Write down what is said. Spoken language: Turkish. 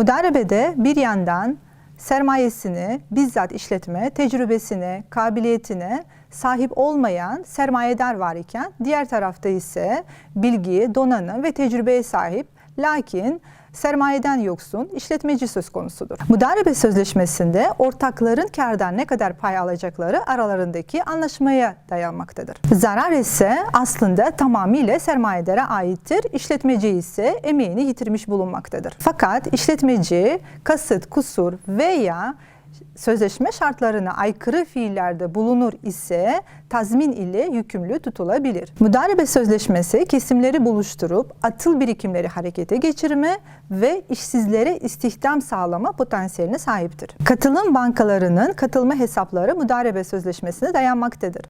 Mudarebede bir yandan sermayesini bizzat işletme tecrübesine, kabiliyetine sahip olmayan sermayedar var iken diğer tarafta ise bilgi, donanım ve tecrübeye sahip lakin sermayeden yoksun işletmeci söz konusudur. Mudarebe sözleşmesinde ortakların kardan ne kadar pay alacakları aralarındaki anlaşmaya dayanmaktadır. Zarar ise aslında tamamıyla sermayedara aittir. İşletmeci ise emeğini yitirmiş bulunmaktadır. Fakat işletmeci kasıt, kusur veya sözleşme şartlarına aykırı fiillerde bulunur ise tazmin ile yükümlü tutulabilir. Mudarebe sözleşmesi kesimleri buluşturup atıl birikimleri harekete geçirme ve işsizlere istihdam sağlama potansiyeline sahiptir. Katılım bankalarının katılma hesapları mudarebe sözleşmesine dayanmaktadır.